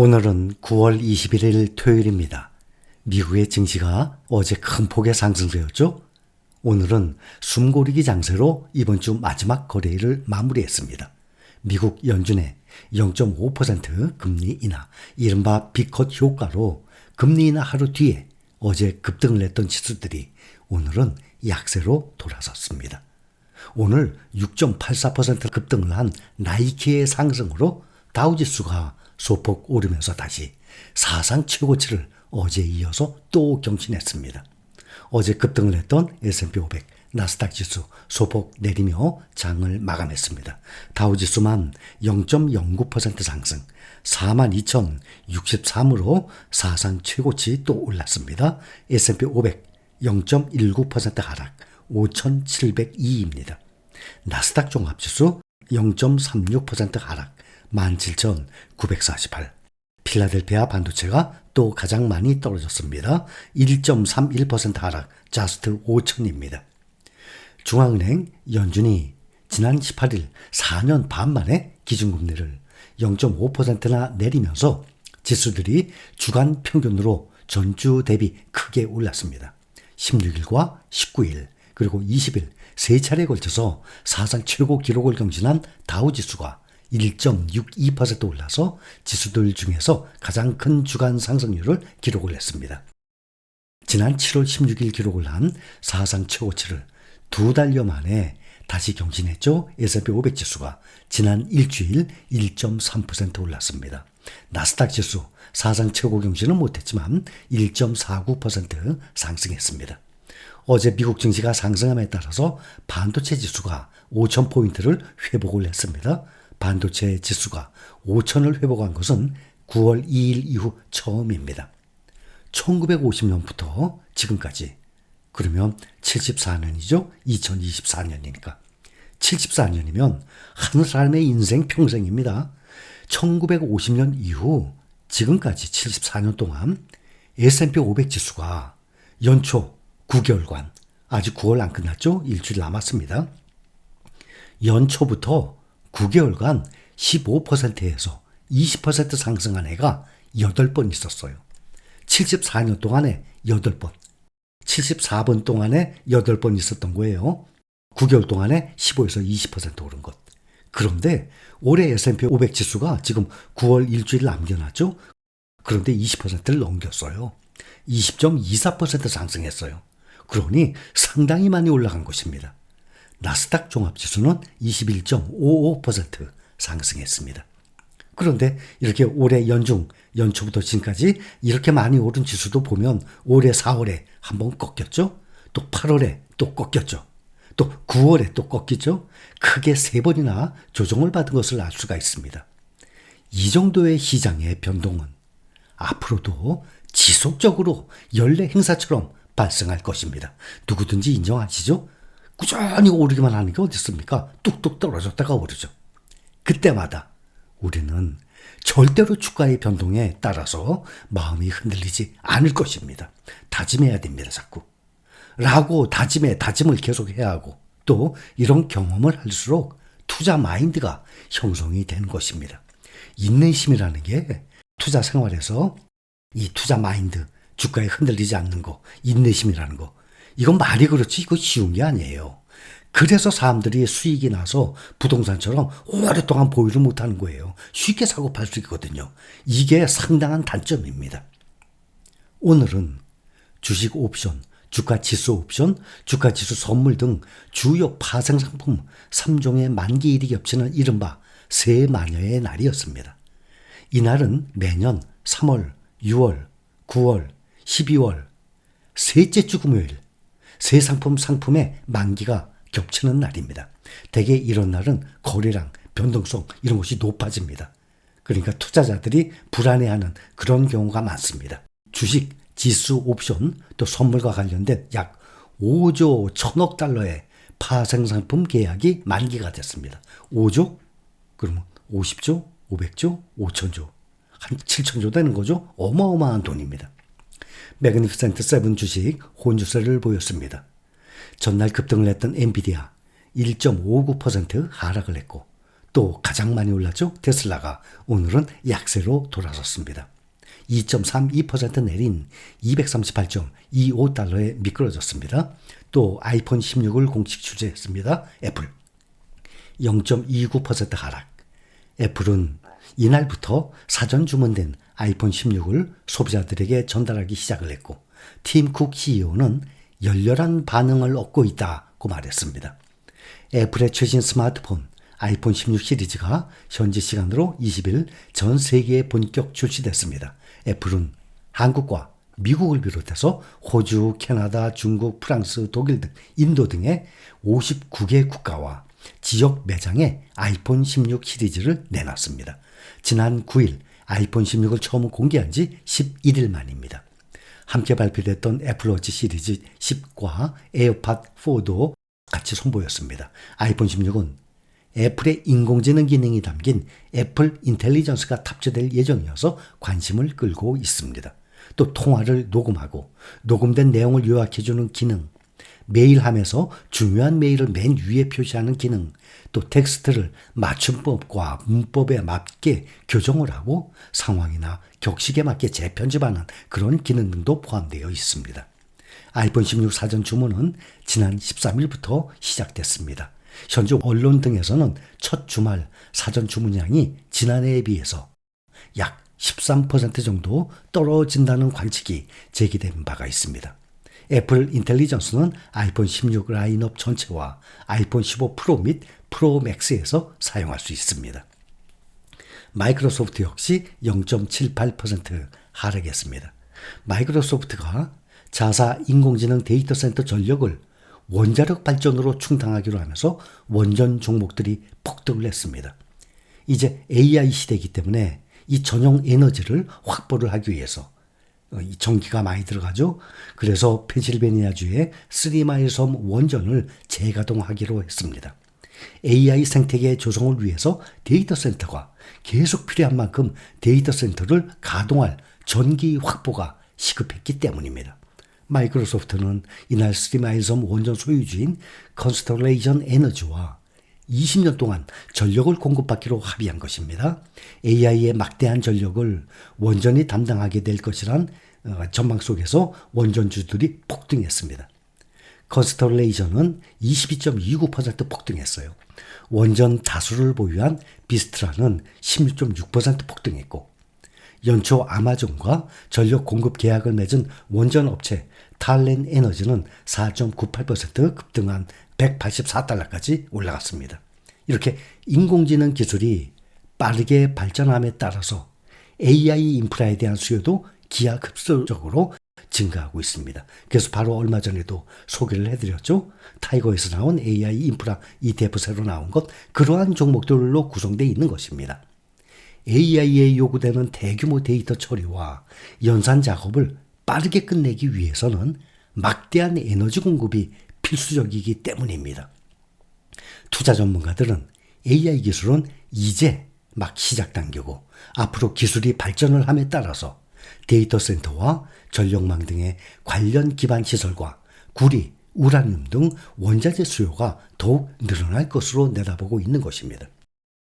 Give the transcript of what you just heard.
오늘은 9월 21일 토요일입니다. 미국의 증시가 어제 큰 폭의 상승세였죠? 오늘은 숨고르기 장세로 이번 주 마지막 거래일을 마무리했습니다. 미국 연준의 0.5% 금리 인하, 이른바 비컷 효과로 금리 인하 하루 뒤에 어제 급등을 했던 지수들이 오늘은 약세로 돌아섰습니다. 오늘 6.84% 급등을 한 나이키의 상승으로 다우지수가 소폭 오르면서 다시 사상 최고치를 어제 이어서 또 경신했습니다. 어제 급등을 했던 S&P 500, 나스닥 지수 소폭 내리며 장을 마감했습니다. 다우 지수만 0.09% 상승, 42,063으로 사상 최고치 또 올랐습니다. S&P 500 0.19% 하락, 5,702입니다. 나스닥 종합지수 0.36% 하락, 17,948. 필라델피아 반도체가 또 가장 많이 떨어졌습니다. 1.31% 하락, 자스트 5천입니다. 중앙은행 연준이 지난 18일 4년 반 만에 기준금리를 0.5%나 내리면서 지수들이 주간 평균으로 전주 대비 크게 올랐습니다. 16일과 19일 그리고 20일 세 차례에 걸쳐서 사상 최고 기록을 경신한 다우지수가 1.62% 올라서 지수들 중에서 가장 큰 주간 상승률을 기록을 했습니다. 지난 7월 16일 기록을 한 사상 최고치를 두 달여 만에 다시 경신했죠. S&P 500 지수가 지난 일주일 1.3% 올랐습니다. 나스닥 지수 사상 최고 경신은 못했지만 1.49% 상승했습니다. 어제 미국 증시가 상승함에 따라서 반도체 지수가 5,000포인트를 회복을 했습니다. 반도체 지수가 5천을 회복한 것은 9월 2일 이후 처음입니다. 1950년부터 지금까지 그러면 74년이죠? 2024년이니까. 74년이면 한 사람의 인생 평생입니다. 1950년 이후 지금까지 74년 동안 S&P 500 지수가 연초 9개월간 아직 9월 안 끝났죠? 일주일 남았습니다. 연초부터 9개월간 15%에서 20% 상승한 해가 8번 있었어요. 74년 동안에 8번. 74번 동안에 8번 있었던 거예요. 9개월 동안에 15에서 20% 오른 것. 그런데 올해 S&P 500 지수가 지금 9월 일주일 남겨놨죠? 그런데 20%를 넘겼어요. 20.24% 상승했어요. 그러니 상당히 많이 올라간 것입니다. 나스닥 종합지수는 21.55% 상승했습니다. 그런데 이렇게 올해 연중, 연초부터 지금까지 이렇게 많이 오른 지수도 보면 올해 4월에 한번 꺾였죠? 또 8월에 또 꺾였죠? 또 9월에 또 꺾이죠? 크게 세 번이나 조정을 받은 것을 알 수가 있습니다. 이 정도의 시장의 변동은 앞으로도 지속적으로 연례 행사처럼 발생할 것입니다. 누구든지 인정하시죠? 꾸준히 오르기만 하는 게 어디 있습니까? 뚝뚝 떨어졌다가 오르죠. 그때마다 우리는 절대로 주가의 변동에 따라서 마음이 흔들리지 않을 것입니다. 다짐해야 됩니다, 자꾸. 라고 다짐에 다짐을 계속 해야 하고 또 이런 경험을 할수록 투자 마인드가 형성이 되는 것입니다. 인내심이라는 게 투자 생활에서 이 투자 마인드, 주가에 흔들리지 않는 거, 인내심이라는 거, 이건 말이 그렇지 이거 쉬운 게 아니에요. 그래서 사람들이 수익이 나서 부동산처럼 오랫동안 보유를 못하는 거예요. 쉽게 사고 팔 수 있거든요. 이게 상당한 단점입니다. 오늘은 주식 옵션, 주가 지수 옵션, 주가 지수 선물 등 주요 파생 상품 3종의 만기일이 겹치는 이른바 세마녀의 날이었습니다. 이날은 매년 3월, 6월, 9월, 12월 셋째 주 금요일 새 상품 상품의 만기가 겹치는 날입니다. 대개 이런 날은 거래량, 변동성 이런 것이 높아집니다. 그러니까 투자자들이 불안해하는 그런 경우가 많습니다. 주식, 지수, 옵션 또 선물과 관련된 약 5조 1000억 달러의 파생상품 계약이 만기가 됐습니다. 5조? 그러면 50조, 500조, 5천조, 한 7천조 되는 거죠. 어마어마한 돈입니다. 매그니피센트 세븐 주식 혼주세를 보였습니다. 전날 급등을 했던 엔비디아 1.59% 하락을 했고 또 가장 많이 올랐죠. 테슬라가 오늘은 약세로 돌아섰습니다. 2.32% 내린 238.25달러에 미끄러졌습니다. 또 아이폰 16을 공식 출시했습니다. 애플 0.29% 하락. 애플은 이날부터 사전 주문된 아이폰 16을 소비자들에게 전달하기 시작을 했고 팀쿡 CEO는 열렬한 반응을 얻고 있다고 말했습니다. 애플의 최신 스마트폰 아이폰 16 시리즈가 현지 시간으로 20일 전 세계에 본격 출시됐습니다. 애플은 한국과 미국을 비롯해서 호주, 캐나다, 중국, 프랑스, 독일 등 인도 등의 59개 국가와 지역 매장에 아이폰 16 시리즈를 내놨습니다. 지난 9일 아이폰 16을 처음 공개한 지 11일 만입니다. 함께 발표됐던 애플워치 시리즈 10과 에어팟 4도 같이 선보였습니다. 아이폰 16은 애플의 인공지능 기능이 담긴 애플 인텔리전스가 탑재될 예정이어서 관심을 끌고 있습니다. 또 통화를 녹음하고 녹음된 내용을 요약해주는 기능, 메일함에서 중요한 메일을 맨 위에 표시하는 기능, 또 텍스트를 맞춤법과 문법에 맞게 교정을 하고 상황이나 격식에 맞게 재편집하는 그런 기능 등도 포함되어 있습니다. 아이폰 16 사전 주문은 지난 13일부터 시작됐습니다. 현재 언론 등에서는 첫 주말 사전 주문량이 지난해에 비해서 약 13% 정도 떨어진다는 관측이 제기된 바가 있습니다. 애플 인텔리전스는 아이폰 16 라인업 전체와 아이폰 15 프로 및 프로 맥스에서 사용할 수 있습니다. 마이크로소프트 역시 0.78% 하락했습니다. 마이크로소프트가 자사 인공지능 데이터 센터 전력을 원자력 발전으로 충당하기로 하면서 원전 종목들이 폭등을 했습니다. 이제 AI 시대이기 때문에 이 전용 에너지를 확보를 하기 위해서 전기가 많이 들어가죠. 그래서 펜실베니아주의 쓰리마일 섬 원전을 재가동하기로 했습니다. AI 생태계 조성을 위해서 데이터 센터가 계속 필요한 만큼 데이터 센터를 가동할 전기 확보가 시급했기 때문입니다. 마이크로소프트는 이날 스리마일 섬 원전 소유주인 컨스톨레이션 에너지와 20년 동안 전력을 공급받기로 합의한 것입니다. AI의 막대한 전력을 원전이 담당하게 될 것이란 어, 전망 속에서 원전주들이 폭등했습니다. 컨스톨레이션은 22.29% 폭등했어요. 원전 다수를 보유한 비스트라는 16.6% 폭등했고 연초 아마존과 전력 공급 계약을 맺은 원전 업체 탈렌 에너지는 4.98% 급등한 184달러까지 올라갔습니다. 이렇게 인공지능 기술이 빠르게 발전함에 따라서 AI 인프라에 대한 수요도 기하급수적으로 증가하고 있습니다. 그래서 바로 얼마 전에도 소개를 해드렸죠. 타이거에서 나온 AI 인프라 ETF 새로 나온 것 그러한 종목들로 구성되어 있는 것입니다. AI에 요구되는 대규모 데이터 처리와 연산 작업을 빠르게 끝내기 위해서는 막대한 에너지 공급이 필수적이기 때문입니다. 투자 전문가들은 AI 기술은 이제 막 시작 단계고 앞으로 기술이 발전을 함에 따라서 데이터 센터와 전력망 등의 관련 기반 시설과 구리, 우라늄 등 원자재 수요가 더욱 늘어날 것으로 내다보고 있는 것입니다.